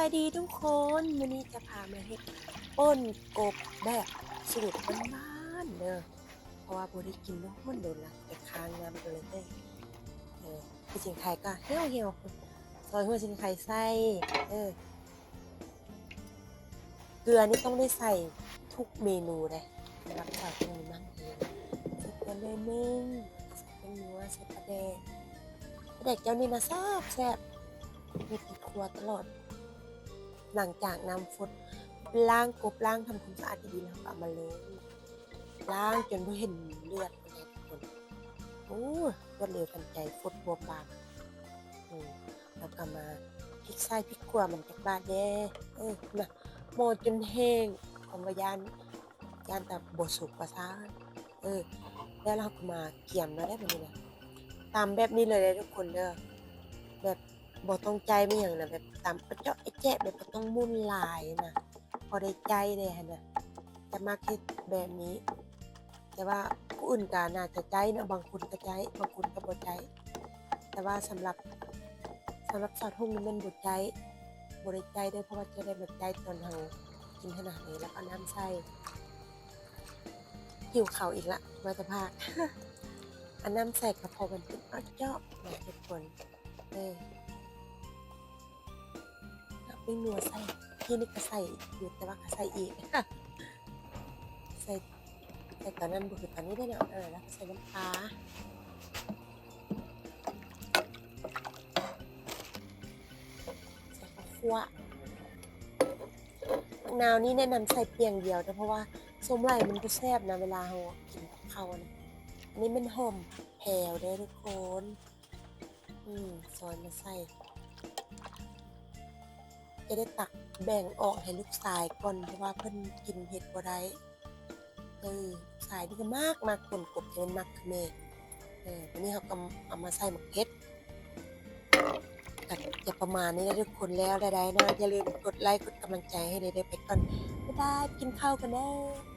ายดีทุกคนวันนี้จะพามาเฮ็ดป้นกบแบบสูตรบ้านๆเด้อเพราะว่าบ่ได้กินน้ำมันโดนละแต่ค้างน้ำกันเลยเด้เออพี่สิงไข่ก็เหี่ยวเหี่ยวซอยหัวสิงไข่ใส่เออเกลือนี่ต้องได้ใส่ทุกเมนูเลยสำหรับสาวคนนี้มั่งเองใส่เกลือเลยนึงใส่เป็นนัวใส่ปลาแดกปลาแดกเจ้านี่นะแซ่บแซ่บมีติดครัวตลอด หลังจากนำฟดล้างกบล้างทำความสะอาดดีๆแล้วก็มาเลยล้างจนไม่เห็นเลือดเลยทุกคนโอ้รวดเร็วทันใจฟดบัวปากแล้วก็มาพริกไส้พริกขัวมันจากบ้านแน่เออนะโมดจนแห้งของวายานยานแต่บดสุกประซาเออ แล้วเราก็มาเกี่ยมแล้วได้แบบนี้นะตามแบบนี้เลยเลยทุกคนเด้อแบบ บ่ต้องใจไม่อย่างนะแบบตามประเจาะไอ้แจ๊ะแบบบ่ต้องมุ่นหลายนะพอได้ใจเลยฮะนะจะมาคิดแบบนี้ แต่ว่าผู้อื่นก็น่าจะใจนะบางคนก็ใจบางคนก็บ่ใจ แต่ว่าสำหรับสำหรับสาวทุ่งนี่มันบ่ใจบ่ได้ใจเด้เพราะว่าจะได้แบบใจตอนเฮากินขนาดนี้แล้วก็น้ำใส่หิวเข่าอีกละมาจะพากอันน้ำใส่กระเพาะมันเป็นอ้อเจาะนะทุกคนเออ แล้วปิ้งนัวใส่ที่นี่ก็ใส่อยู่แต่ว่าก็ใส่อีกใส่ใส่ตอนนั้นบุคือตอนนี้ได้เนาะเออแล้วก็ใส่น้ำปลาใส่ข้าวคั่วนาวนี่แนะนำใส่เพียงเดียวนะเพราะว่าส้มไหลมันก็แซ่บนะเวลาเรากินข้าวนะอันนี้มันหอมแผ่วเด้ทุกคน อืมซอยมาใส่ จะได้ตักแบ่งออกให้ลูกสายก่อนเพราะว่าเพิ่นกินเผ็ดบ่ได้เออสายนี่ก็มากมากคนกบจะเป็นมักเมกเออวันนี้เขาก็เอามาใส่หมักเผ็ดก็จะประมาณนี้นะทุกคนแล้วได้ๆนะอย่าลืมกดไลค์กดกำลังใจให้ได้ๆไปก่อนบ๊ายบายกินข้าวกันเด้อ